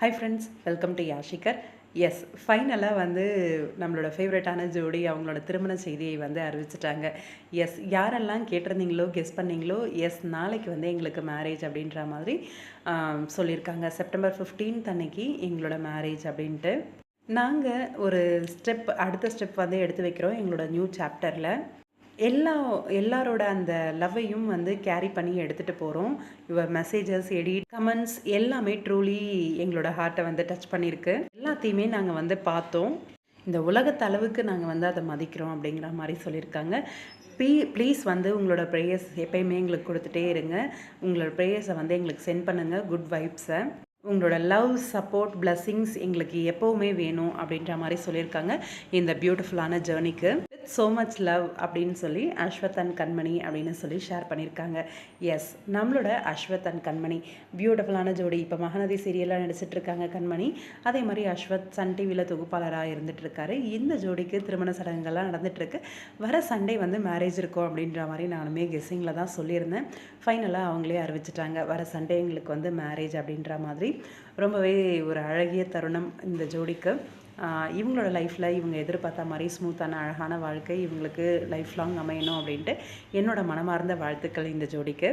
Hi friends welcome to யாஷிகர் எஸ் ஃபைனலாக வந்து நம்மளோட ஃபேவரட்டான ஜோடி அவங்களோட திருமண செய்தியை வந்து அறிவிச்சிட்டாங்க. எஸ் யாரெல்லாம் கேட்டிருந்தீங்களோ கெஸ் பண்ணீங்களோ எஸ் நாளைக்கு வந்து எங்களுக்கு மேரேஜ் அப்படின்ற மாதிரி சொல்லியிருக்காங்க. செப்டம்பர் 15th அன்னைக்கு எங்களோட மேரேஜ் அப்படின்ட்டு. நாங்கள் ஒரு ஸ்டெப் அடுத்த ஸ்டெப் வந்து எடுத்து வைக்கிறோம் எங்களோட நியூ சாப்டரில் எல்லா எல்லாரோட அந்த லவ்வையும் வந்து கேரி பண்ணி எடுத்துகிட்டு போகிறோம் யுவர் மெசேஜஸ் எடிட் கமெண்ட்ஸ் எல்லாமே ட்ரூலி எங்களோட ஹார்ட்டை வந்து டச் பண்ணியிருக்கு. எல்லாத்தையுமே நாங்கள் வந்து பார்த்தோம். இந்த உலகத்தளவுக்கு நாங்கள் வந்து அதை மதிக்கிறோம் அப்படிங்கிற மாதிரி சொல்லியிருக்காங்க. ப்ளீ ப்ளீஸ் வந்து உங்களோட ப்ரேயர்ஸ் எப்பயுமே எங்களுக்கு கொடுத்துட்டே இருங்க. உங்களோட ப்ரேயர்ஸை வந்து எங்களுக்கு சென்ட் பண்ணுங்கள் குட் வைப்ஸை உங்களோட லவ் சப்போர்ட் பிளஸ்ஸிங்ஸ் எங்களுக்கு எப்போவுமே வேணும் அப்படின்ற மாதிரி சொல்லியிருக்காங்க. இந்த பியூட்டிஃபுல்லான ஜேர்னிக்கு ஸோ மச் லவ் அப்படின்னு சொல்லி அஸ்வத்தன் அண்ட் கண்மணி அப்படின்னு சொல்லி ஷேர் பண்ணியிருக்காங்க. எஸ் நம்மளோட அஸ்வத்தன் அண்ட் கண்மணி பியூட்டிஃபுல்லான ஜோடி. இப்போ மகாநதி சீரியலாக நடிச்சிட்ருக்காங்க கண்மணி. அதே மாதிரி அஸ்வத் சன் டிவியில் தொகுப்பாளராக இருந்துகிட்ருக்காரு இந்த ஜோடிக்கு திருமண சடங்குகள்லாம் நடந்துகிட்ருக்கு வர சண்டே வந்து மேரேஜ் இருக்கும் அப்படின்ற மாதிரி நானுமே கெஸ்ஸிங்கில் தான் சொல்லியிருந்தேன். ஃபைனலாக அவங்களே அறிவிச்சிட்டாங்க. வர சண்டே எங்களுக்கு வந்து மேரேஜ் அப்படின்ற மாதிரி. ரொம்பவே ஒரு அழகிய தருணம் இந்த ஜோடிக்கு. இவங்களோட லைஃப்பில் இவங்க எதிர்பார்த்த மாதிரி ஸ்மூத்தான அழகான வாழ்க்கை இவங்களுக்கு லைஃப் லாங் அமையணும் அப்படின்ட்டு என்னோட மனமார்ந்த வாழ்த்துக்கள் இந்த ஜோடிக்கு.